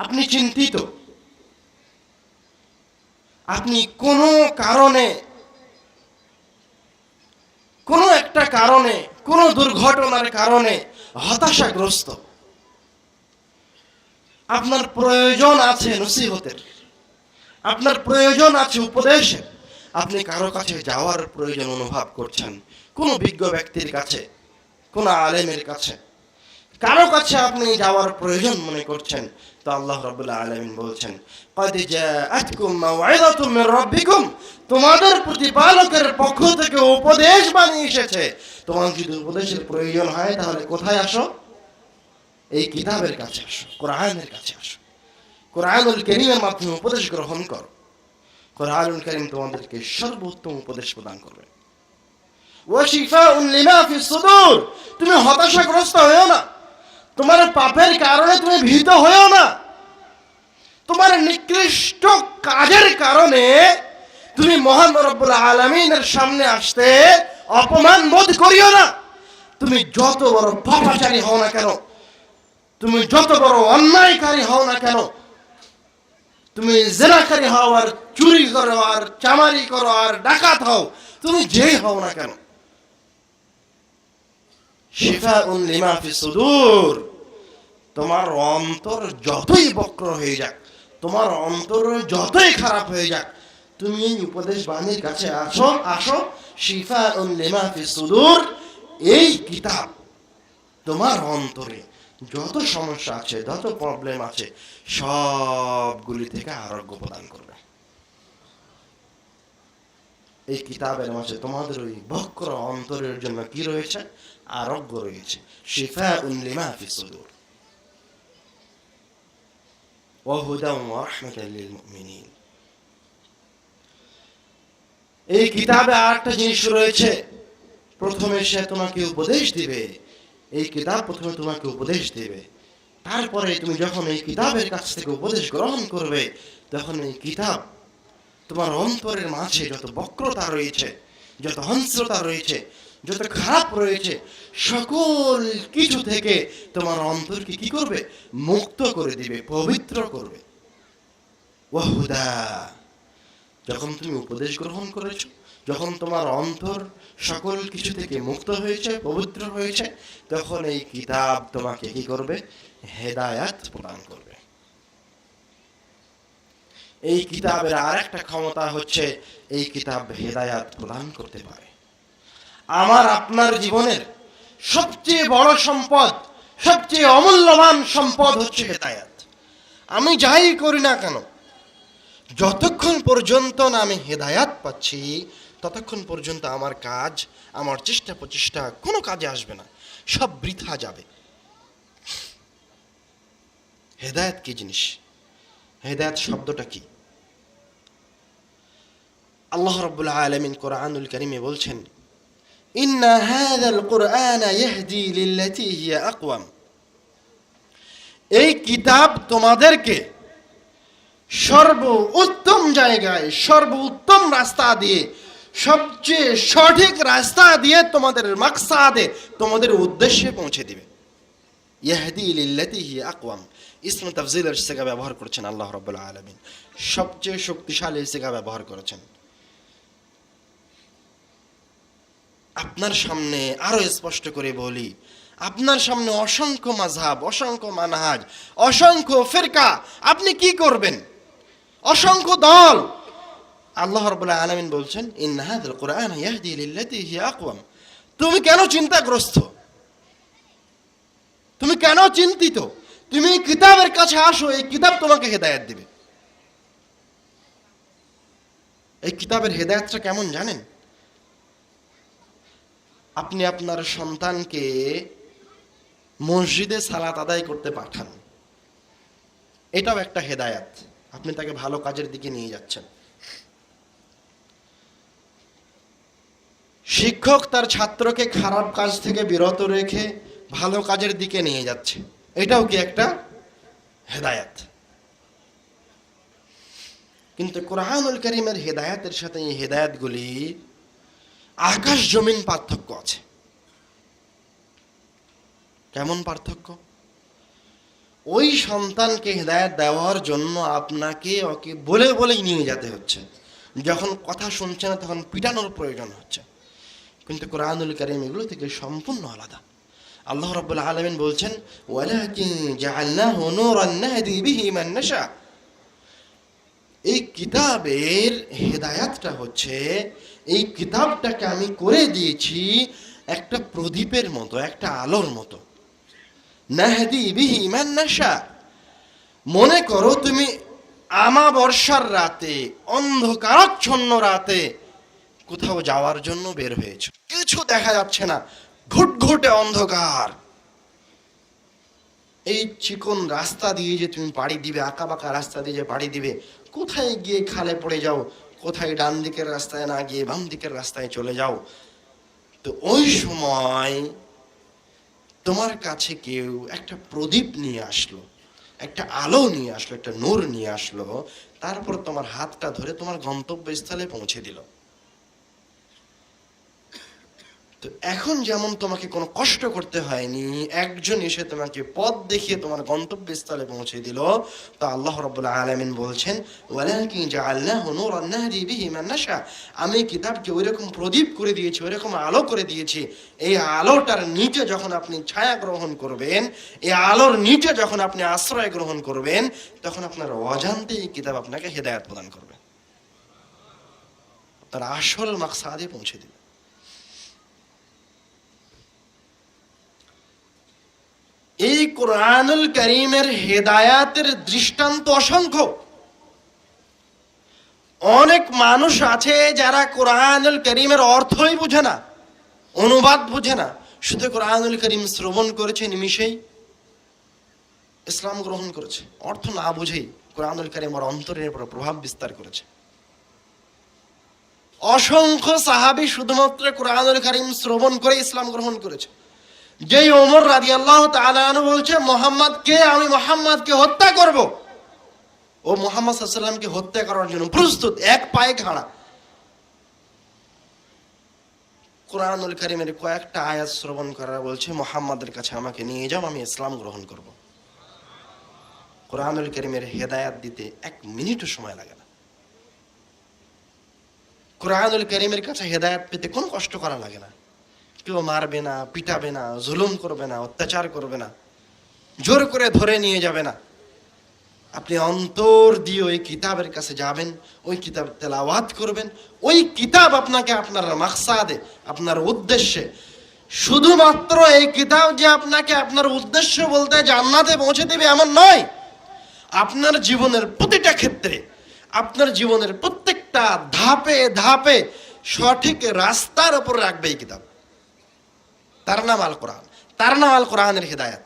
আপনি চিন্তিত? আপনি কোনো কারণে, কোনো একটা কারণে, কোনো দুর্ঘটনার কারণে হতাশাগ্রস্ত? আপনার প্রয়োজন আছে নসিহতের। আপনার প্রয়োজন আছে উপদেশের। আপনি কারও কাছে যাওয়ার প্রয়োজন অনুভব করছেন। কোনো বিজ্ঞ ব্যক্তির কাছে, কোনো আলেমের কাছে। কারও কাছে আপনি যাওয়ার প্রয়োজন মনে করছেন, তো আল্লাহ রবুল্লা আলমিন বলছেন তোমাদের প্রতিপালকের পক্ষ থেকে উপদেশ বানিয়ে এসেছে। তোমার যদি উপদেশের প্রয়োজন হয়, তাহলে কোথায় আসো? এই কিতাবের কাছে আসো, কোরআনের কাছে আসো। কোরআনুল করিমের মাধ্যমে উপদেশ গ্রহণ করো। কোরআনুল করিম তোমাদেরকে সর্বোত্তম উপদেশ প্রদান করবে। তুমি হতাশাগ্রস্ত হয়েও না। তোমার পাপের কারণে তুমি ভীত হয়েও না। তোমার নিকৃষ্ট কাজের কারণে তুমি মহান রব্বুল আলমিনের সামনে আসতে অপমান বোধ করিও না। তুমি যত বড় পাপাচারী হও না কেন? তুমি যত বড় অন্যায়কারী হও না কেন? তুমি জেনাকারী হও আর চুরি করো আর চামারি করো আর ডাকাত হও। তুমি যেই হও না কেন? শিফা উন লিমা ফি সুদূর। তোমার অন্তর যতই বক্র হয়ে যাক, তোমার অন্তর যতই খারাপ হয়ে যাক, তুমি এই উপদেশ বাণীর কাছে আসো আসো শিফা উন লিমা ফি সুদূর, এই কিতাব তোমার অন্তরে যত সমস্যা আছে, যত প্রবলেম আছে, সবগুলি থেকে আরোগ্য প্রদান করবে। এই কিতাবের মাঝে তোমাদের ওই বক্র অন্তরের জন্য কি রয়েছে আরোগ্য রয়েছে শিফা উল্লিমা ফি সুদূর وهدى ورحمة للمؤمنين এই কিতাবে আরেকটা জিনিস রয়েছে প্রথমে সে তোমাকে উপদেশ দিবে এই কিতাব প্রথমে তোমাকে উপদেশ দিবে তারপরে তুমি যখন এই কিতাবের কাছ থেকে উপদেশ গ্রহণ করবে তখন এই কিতাব তোমার অন্তরের মাঝে যত বক্রতা রয়েছে, যত হংস্রতা রয়েছে, যত খারাপ রয়েছে, সকল কিছু থেকে তোমার অন্তরকে কি করবে? মুক্ত করে দিবে, পবিত্র করবে। ওয়াহুদা যখন তুমি উপদেশ গ্রহণ করেছ, যখন তোমার অন্তর সকল কিছু থেকে মুক্ত হয়েছে, পবিত্র হয়েছে, তখন এই কিতাব তোমাকে কি করবে? হেদায়াত প্রদান করবে। এই কিতাবের আর একটা ক্ষমতা হচ্ছে এই কিতাব হেদায়াত প্রদান করতে পারে। আমার আপনার জীবনের সবচেয়ে বড় সম্পদ, সবচেয়ে অমূল্যবান সম্পদ হচ্ছে হেদায়াত। আমি যাই করি না কেন, যতক্ষণ পর্যন্ত না আমি হেদায়াত পাচ্ছি, ততক্ষণ পর্যন্ত আমার কাজ, আমার চেষ্টা প্রচেষ্টা কোনো কাজে আসবে না, সব বৃথা যাবে। হেদায়াত কি জিনিস? হেদায়াত শব্দটা কি? আল্লাহ রব্বুল আলমিন কোরআনুল করিমে বলছেন, ইন্না হাযাল কুরআন ইয়াহদি লিল্লাতী হিয়া আকওয়াম। এই কিতাব তোমাদেরকে সর্ব উত্তম জায়গায় সর্ব উত্তম রাস্তা দিয়ে, সবচেয়ে সঠিক রাস্তা দিয়ে তোমাদের মাকসাদে, তোমাদের উদ্দেশ্যে পৌঁছে দিবে। ইয়াহদি লিল্লাতী হিয়া আকওয়াম। ইসম তাফজিলের সেগা ব্যবহার করেছেন আল্লাহ রাব্বুল আলামিন। সবচেয়ে শক্তিশালী সেগা ব্যবহার করেছেন। আপনার সামনে আরও স্পষ্ট করে বলি, আপনার সামনে অসংখ্য মাঝহাব অসংখ্য মানহাজ, অসংখ্য ফিরকা, আপনি কি করবেন? অসংখ্য দল। আল্লাহ রাব্বুল আলামিন বলছেন ইন হাযাল কুরআন ইয়াহদি লিল্লাতী হিয়া আকওয়াম। তুমি কেন চিন্তাগ্রস্ত? তুমি কেন চিন্তিত? তুমি কিতাবের কাছে আসো, এই কিতাব তোমাকে হেদায়েত দিবে। এই কিতাবের হেদায়েতটা কেমন জানেন? আপনি আপনার সন্তানকে মসজিদে সালাত আদায় করতে পাঠান। এটাও একটা হেদায়াত। আপনি তাকে ভালো কাজের দিকে নিয়ে যাচ্ছেন। শিক্ষক তার ছাত্রকে খারাপ কাজ থেকে বিরত রেখে ভালো কাজের দিকে নিয়ে যাচ্ছে। এটাও কি একটা হেদায়াত? কিন্তু কোরআনুল করিমের হেদায়াতের সাথে এই হেদায়াতগুলি আকাশ জমিন পার্থক্য আছে। কেমন পার্থক্য? ওই সন্তানকে হেদায়ত দেওয়ার জন্য আপনাকে ওকে বলে বলেই নিয়ে যেতে হচ্ছে। যখন কথা শুনছে না, তখন পিটানোর প্রয়োজন হচ্ছে। কিন্তু কোরআনুল করিম এগুলো থেকে সম্পূর্ণ আলাদা। আল্লাহ রাব্বুল আলামিন বলছেন এই কিতাবের হেদায়াতটা হচ্ছে, এই কিতাবটাকে আমি করে দিয়েছি একটা প্রদীপের মতো, একটা আলোর মতো। নাহদি বিহি মান নাশা। মনে করো তুমি আমাবর্ষার রাতে, অন্ধকারাচ্ছন্ন রাতে কোথাও যাওয়ার জন্য বের হয়েছ। কিছু দেখা যাচ্ছে না। ঘুটঘুটে অন্ধকার। এই চিকন রাস্তা দিয়ে যে তুমি পাড়ি দিবে আঁকা বাঁকা রাস্তা দিয়ে যে পাড়ি দিবে, কোথায় গিয়ে খালে পড়ে যাও, কোথায় ডান দিকের রাস্তায় না গিয়ে বাম দিকের রাস্তায় চলে যাও, তো ওই সময় তোমার কাছে কেউ একটা প্রদীপ নিয়ে আসলো, একটা আলো নিয়ে আসলো, একটা নূর নিয়ে আসলো, তারপর তোমার হাতটা ধরে তোমার গন্তব্যস্থলে পৌঁছে দিল। তো এখন যেমন তোমাকে কোনো কষ্ট করতে হয়নি, একজন এসে তোমাকে পথ দেখিয়ে তোমার গন্তব্যস্থলে পৌঁছে দিল, তো আল্লাহ রাব্বুল আলামিন বলছেন নাশা। আমি কিতাবকে ওইরকম প্রদীপ করে দিয়েছি, ওইরকম আলো করে দিয়েছি, এই আলোটার নিচে যখন আপনি ছায়া গ্রহণ করবেন, এই আলোর নিচে যখন আপনি আশ্রয় গ্রহণ করবেন, তখন আপনার অজান্তে এই কিতাব আপনাকে হেদায়েত প্রদান করবে। তার আসল মাকসাদে পৌঁছে দিবে। এই কোরআনুল করিমের হেদায়াতের দৃষ্টান্ত অসংখ্য। অনেক মানুষ আছে যারা কোরআনুল করিমের অর্থই বুঝে না, অনুবাদ বুঝে না। শুধু কোরআনুল করিম শ্রবণ করেছে নিমিষেই ইসলাম গ্রহণ করেছে। অর্থ না বুঝেই কোরআনুল করিম ওর অন্তরের উপর প্রভাব বিস্তার করেছে। অসংখ্য সাহাবি শুধুমাত্র কোরআনুল করিম শ্রবণ করে ইসলাম গ্রহণ করেছে। যেই ওমর রাজি আল্লাহ বলছে, মোহাম্মদ কে? আমি মোহাম্মদকে হত্যা করব। ও মোহাম্মদ সাল্লামকে হত্যা করার জন্য প্রস্তুত, এক পায়ে খাড়া। কোরআনুল করিমের কয়েকটা আয়াত শ্রবণ করা বলছে, মোহাম্মদের কাছে আমাকে নিয়ে যাও, আমি ইসলাম গ্রহণ করব। কোরআনুল করিমের হেদায়াত দিতে এক মিনিটও সময় লাগে না। কোরআনুল করিমের কাছে হেদায়াত পেতে কোনো কষ্ট করা লাগে না। কেউ মারবে না, পিটাবে না, জুলুম করবে না, অত্যাচার করবে না, জোর করে ধরে নিয়ে যাবে না। আপনি অন্তর দিয়ে ওই কিতাবের কাছে যাবেন, ওই কিতাব তেলাওয়াত করবেন, ওই কিতাব আপনাকে আপনার মাকসাদে, আপনার উদ্দেশ্যে, শুধুমাত্র এই কিতাব যে আপনাকে আপনার উদ্দেশ্য বলতে জান্নাতে পৌঁছে দেবে এমন নয়। আপনার জীবনের প্রতিটা ক্ষেত্রে, আপনার জীবনের প্রত্যেকটা ধাপে ধাপে সঠিক রাস্তার উপর রাখবে এই কিতাব। তার নাম আল কোরআন তার নাম আল কোরআনের হেদায়াত